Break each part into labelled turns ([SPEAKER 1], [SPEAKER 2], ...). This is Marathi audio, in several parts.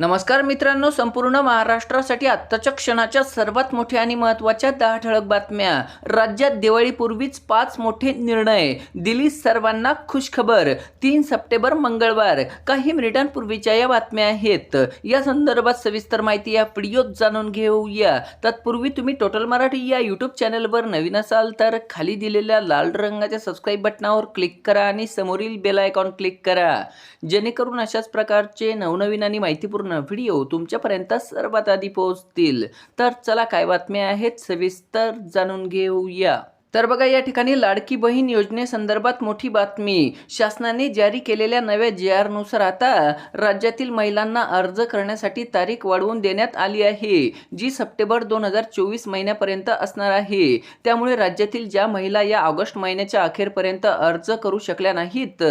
[SPEAKER 1] नमस्कार मित्रांनो संपूर्ण महाराष्ट्रासाठी आत्ताच्या क्षणाच्या सर्वात मोठ्या आणि महत्त्वाच्या दहा ठळक बातम्या. राज्यात दिवाळीपूर्वीच पाच मोठे निर्णय. दिली सर्वांना खुशखबर. तीन सप्टेंबर मंगळवार. काही मिनिटांपूर्वीच्या या बातम्या आहेत. या संदर्भात सविस्तर माहिती या व्हिडिओत जाणून घेऊया. तत्पूर्वी तुम्ही टोटल मराठी या यूट्यूब चॅनलवर नवीन असाल तर खाली दिलेल्या लाल रंगाच्या सबस्क्राईब बटनावर क्लिक करा आणि समोरील बेल आयकॉन क्लिक करा. जेणेकरून अशाच प्रकारचे नवनवीन आणि माहितीपूर्ण व्हिडिओ तुमच्यापर्यंत सर्वात आधी पोहोचतील. तर चला काय बातम्या आहेत? सविस्तर जाणून घेऊया. तर बघा या ठिकाणी लाडकी बहीण योजनेसंदर्भात मोठी बातमी. शासनाने जारी केलेल्या नव्या जे आरनुसार आता राज्यातील महिलांना अर्ज करण्यासाठी तारीख वाढवून देण्यात आली आहे जी सप्टेंबर दोन हजार चोवीस महिन्यापर्यंत असणार आहे. त्यामुळे राज्यातील ज्या महिला या ऑगस्ट महिन्याच्या अखेरपर्यंत अर्ज करू शकल्या नाहीत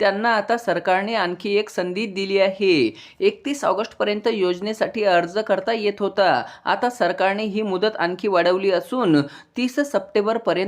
[SPEAKER 1] त्यांना आता सरकारने आणखी एक संधी दिली आहे. एकतीस ऑगस्टपर्यंत योजनेसाठी अर्ज करता येत होता. आता सरकारने ही मुदत आणखी वाढवली असून तीस सप्टेंबरपर्यंत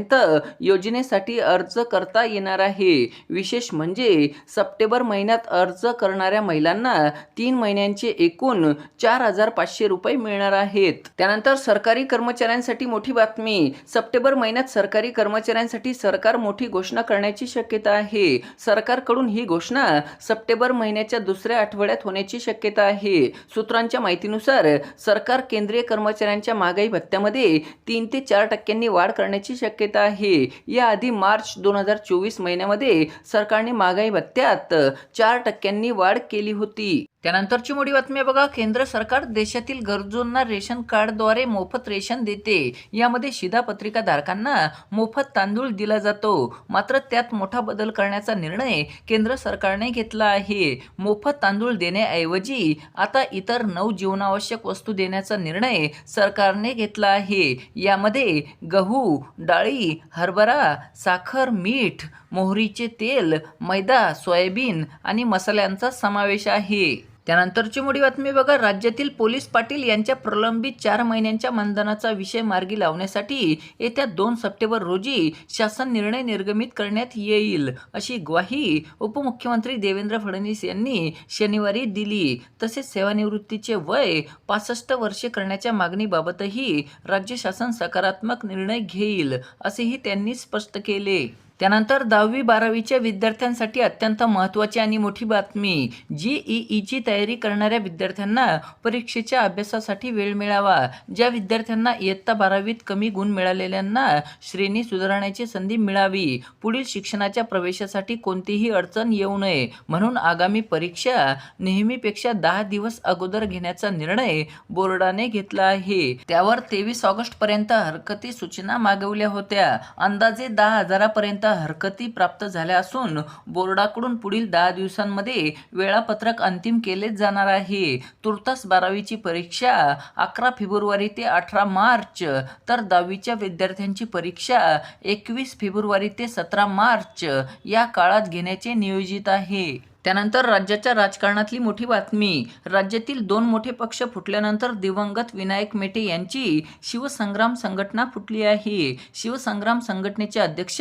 [SPEAKER 1] योजनेसाठी अर्ज करता येणार आहे. विशेष म्हणजे सप्टेंबर महिन्यात अर्ज करणाऱ्या महिलांना तीन महिन्यांचे एकूण चार हजार पाचशे रुपये मिळणार आहेत. त्यानंतर सरकारी कर्मचाऱ्यांसाठी मोठी बातमी. सप्टेंबर महिन्यात सरकारी कर्मचाऱ्यांसाठी सरकार मोठी घोषणा करण्याची शक्यता आहे. सरकारकडून ही घोषणा सप्टेंबर महिन्याच्या दुसऱ्या आठवड्यात होण्याची शक्यता आहे. सूत्रांच्या माहितीनुसार सरकार केंद्रीय कर्मचाऱ्यांच्या महागाई भत्त्यामध्ये तीन ते चार टक्क्यांनी वाढ करण्याची शक्यता आहे. याआधी मार्च दोन हजार चोवीस महिन्यामध्ये सरकारने महागाई भत्त्यात चार टक्क्यांनी वाढ केली होती. त्यानंतरची मोठी बातमी बघा केंद्र सरकार देशातील गरजूंना रेशन कार्डद्वारे मोफत रेशन देते. यामध्ये शिधापत्रिका धारकांना मोफत तांदूळ दिला जातो. मात्र त्यात मोठा बदल करण्याचा निर्णय केंद्र सरकारने घेतला आहे. मोफत तांदूळ देण्याऐवजी आता इतर नऊ जीवनावश्यक वस्तू देण्याचा निर्णय सरकारने घेतला आहे. यामध्ये गहू डाळी हरभरा साखर मीठ मोहरीचे तेल मैदा सोयाबीन आणि मसाल्यांचा समावेश आहे. त्यानंतरची मोठी बातमी बघा. राज्यातील पोलीस पाटील यांच्या प्रलंबित चार महिन्यांच्या मानधनाचा विषय मार्गी लावण्यासाठी येत्या दोन सप्टेंबर रोजी शासन निर्णय निर्गमित करण्यात येईल अशी ग्वाही उपमुख्यमंत्री देवेंद्र फडणवीस यांनी शनिवारी दिली. तसेच सेवानिवृत्तीचे वय पासष्ट वर्षे करण्याच्या मागणीबाबतही राज्य शासन सकारात्मक निर्णय घेईल असेही त्यांनी स्पष्ट केले. त्यानंतर दहावी बारावीच्या विद्यार्थ्यांसाठी अत्यंत महत्त्वाची आणि मोठी बातमी जी ई ईची तयारी करणाऱ्या विद्यार्थ्यांना परीक्षेच्या अभ्यासासाठी वेळ मिळावा ज्या विद्यार्थ्यांना इयत्ता बारावीत कमी गुण मिळालेल्यांना श्रेणी सुधारण्याची संधी मिळावी पुढील शिक्षणाच्या प्रवेशासाठी कोणतीही अडचण येऊ नये. म्हणून आगामी परीक्षा नेहमीपेक्षा दहा दिवस अगोदर घेण्याचा निर्णय बोर्डाने घेतला आहे. त्यावर तेवीस ऑगस्टपर्यंत हरकती सूचना मागवल्या होत्या. अंदाजे दहा हजारापर्यंत आता हरकती प्राप्त झाल्या असून बोर्डाकडून पुढील दहा दिवसांमध्ये वेळापत्रक अंतिम केलेच जाणार आहे. तुर्तास बारावीची परीक्षा अकरा फेब्रुवारी ते अठरा मार्च तर दहावीच्या विद्यार्थ्यांची परीक्षा एकवीस फेब्रुवारी ते सतरा मार्च या काळात घेण्याचे नियोजित आहे. त्यानंतर राज्याच्या राजकारणातली मोठी बातमी. राज्यातील दोन मोठे पक्ष फुटल्यानंतर दिवंगत विनायक मेटे यांची शिवसंग्राम संघटना फुटली आहे. शिवसंग्राम संघटनेचे अध्यक्ष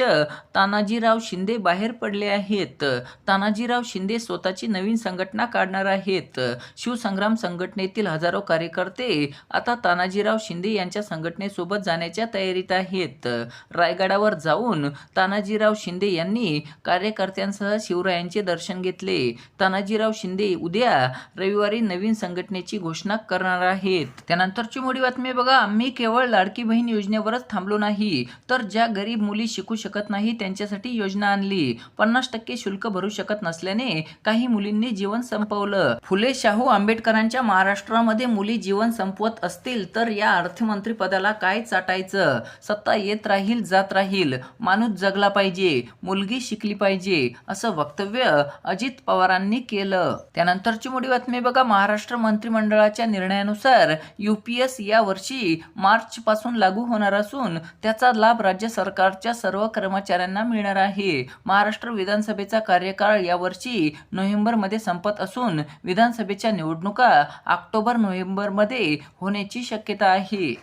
[SPEAKER 1] तानाजीराव शिंदे बाहेर पडले आहेत. तानाजीराव शिंदे स्वतःची नवीन संघटना काढणार आहेत. शिवसंग्राम संघटनेतील हजारो कार्यकर्ते आता तानाजीराव शिंदे यांच्या संघटनेसोबत जाण्याच्या तयारीत आहेत. रायगडावर जाऊन तानाजीराव शिंदे यांनी कार्यकर्त्यांसह शिवरायांचे दर्शन घेतले. तानाजीराव शिंदे उद्या रविवारी नवीन संघटनेची घोषणा करणार आहेत. त्यानंतरची मोठी बातमी बघा. मी केवळ लाडकी बहीण योजनेवरच थांबलो नाही तर ज्या गरीब मुली शिकू शकत नाही त्यांच्यासाठी योजना आणली. पन्नास टक्के शुल्क भरू शकत नसल्याने काही मुलींनी जीवन संपवलं. फुले शाहू आंबेडकरांच्या महाराष्ट्रामध्ये मुली जीवन संपवत असतील तर या अर्थमंत्री पदाला काय चाटायचं? सत्ता येत राहील जात राहील. माणूस जगला पाहिजे मुलगी शिकली पाहिजे असं वक्तव्य अजित अजित पवारांनी केलं. त्यानंतरची मोठी बातमी बघा महाराष्ट्र मंत्रिमंडळाच्या निर्णयानुसार युपीएस या वर्षी मार्च पासून लागू होणार असून त्याचा लाभ राज्य सरकारच्या सर्व कर्मचाऱ्यांना मिळणार आहे. महाराष्ट्र विधानसभेचा कार्यकाळ यावर्षी नोव्हेंबरमध्ये संपत असून विधानसभेच्या निवडणुका ऑक्टोबर नोव्हेंबरमध्ये होण्याची शक्यता आहे.